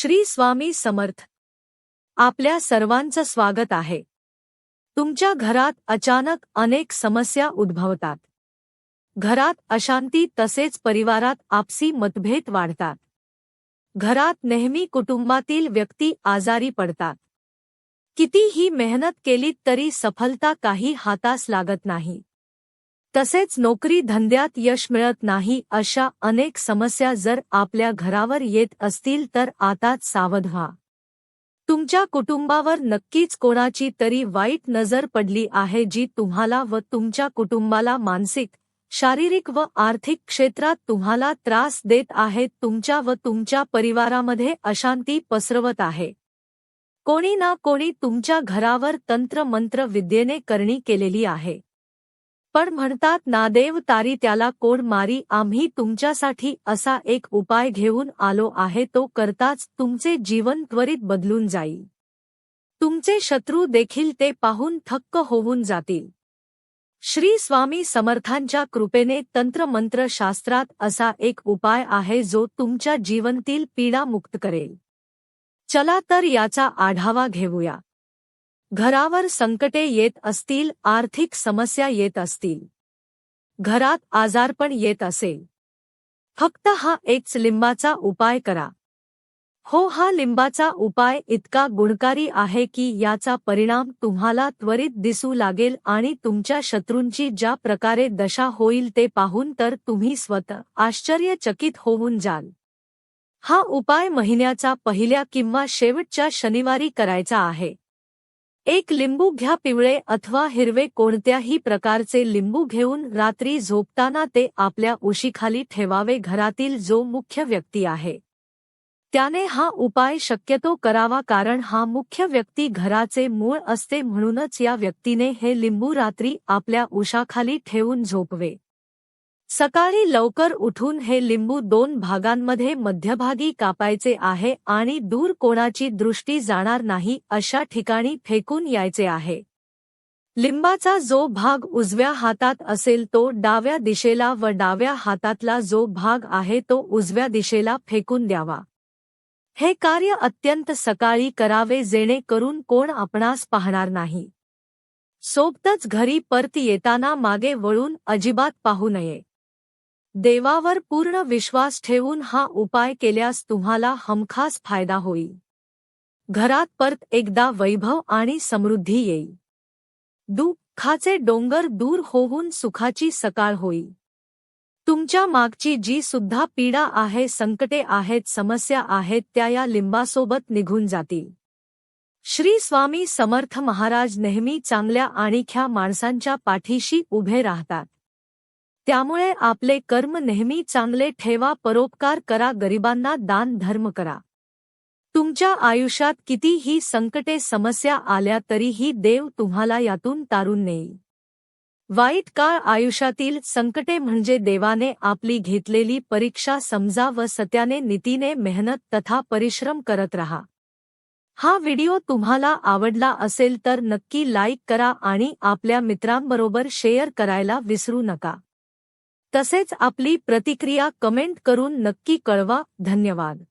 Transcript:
श्री स्वामी समर्थ. आपल्या सर्वांचं स्वागत आहे. तुमच्या घरात अचानक अनेक समस्या उद्भवतात. घरात अशांती तसेच परिवारात आपसी मतभेद वाढतात. घरात नेहमी कुटुंबातील व्यक्ती आजारी पडतात. कितीही मेहनत केलीत तरी सफलता काही हातास लागत नाही. तसेच नोकरी धंद्यात यश मिळत नाही अशा अनेक समस्या जर आपल्या घरावर येत असतील तर आताच सावध व्हा. तुमच्या कुटुंबावर नक्कीच कोणाची तरी वाईट नजर पडली आहे जी तुम्हाला व तुमच्या कुटुंबाला मानसिक शारीरिक व आर्थिक क्षेत्रात तुम्हाला त्रास देत आहेत तुमच्या व तुमच्या परिवारामध्ये अशांती पसरवत आहे. कोणी ना कोणी तुमच्या घरावर तंत्रमंत्र विद्येने करणी केलेली आहे. पण म्हणतात नादेव तारी त्याला कोण मारी आम्ही तुमच्यासाठी असा एक उपाय घेऊन आलो आहे तो करताच तुमचे जीवन त्वरित बदलून जाईल. तुमचे शत्रू देखील ते पाहून थक्क होऊन जातील. श्री स्वामी समर्थांच्या कृपेने तंत्रमंत्र शास्त्रात असा एक उपाय आहे जो तुमच्या जीवनतील पीडा मुक्त करेल. चला तर याचा आढावा घेऊया. घरावर संकटे येत असतील आर्थिक समस्या येत असतील. घरात आजारपण येत असेल. फक्त हा एकच लिंबाचा उपाय करा. हो हा लिंबाचा उपाय इतका गुणकारी आहे की याचा परिणाम तुम्हाला त्वरित दिसू लागेल आणि तुमच्या शत्रूंची ज्या प्रकारे दशा होईल ते पाहून तर तुम्ही स्वतः आश्चर्यचकित होऊन जाल. हा उपाय महिन्याचा पहिल्या किंवा शेवटच्या शनिवारी करायचा आहे. एक लिंबू घ्या पिवळे अथवा हिरवे कोणत्याही प्रकारचे लिंबू घेऊन रात्री झोपताना ते आपल्या उशीखाली ठेवावे घरातील जो मुख्य व्यक्ती आहे. त्याने हा उपाय शक्यतो करावा कारण हा मुख्य व्यक्ती घराचे मूळ असते म्हणूनच या व्यक्तीने हे लिंबू रात्री आपल्या उशाखाली ठेवून झोपवे. सकाळी लवकर उठून हे लिंबू दोन भागांमध्ये मध्यभागी कापायचे आहे आणि दूर कोणाची दृष्टी जाणार नाही अशा ठिकाणी फेकून यायचे आहे. लिंबाचा जो भाग उजव्या हातात असेल तो डाव्या दिशेला व डाव्या हातातला जो भाग आहे तो उजव्या दिशेला फेकून द्यावा. हे कार्य अत्यंत सकाळी करावे जेणेकरून कोण आपणास पाहणार नाही. सोबतच घरी परत येताना मागे वळून अजिबात पाहू नये. देवावर पूर्ण विश्वास ठेवून हा उपाय केल्यास तुम्हाला हमखास फायदा होईल. घरात परत एकदा वैभव आणि समृद्धी येईल. दुःखाचे डोंगर दूर होऊन सुखाची सकाळ होईल. तुमच्या मागची जी सुद्धा पीडा आहे संकटे आहेत समस्या आहेत त्या या लिंबासोबत निघून जातील. श्री स्वामी समर्थ महाराज नेहमी चांगल्या आणिख्या माणसांच्या पाठीशी उभे राहतात. त्यामुळे आपले कर्म नेहमी चांगले ठेवा परोपकार करा गरिबांना दान धर्म करा. तुमच्या आयुष्यात कितीही संकटे समस्या आल्या तरीही देव तुम्हाला यातून तारून नेईल. वाईट काळ आयुष्यातील संकटे म्हणजे देवाने आपली घेतलेली परीक्षा समजा व सत्याने नीतीने मेहनत तथा परिश्रम करत रहा. हा व्हिडिओ तुम्हाला आवडला असेल तर नक्की लाईक करा आणि आपल्या मित्रांबरोबर शेअर करायला विसरू नका. तसेच आपली प्रतिक्रिया कमेंट करून नक्की कळवा. धन्यवाद.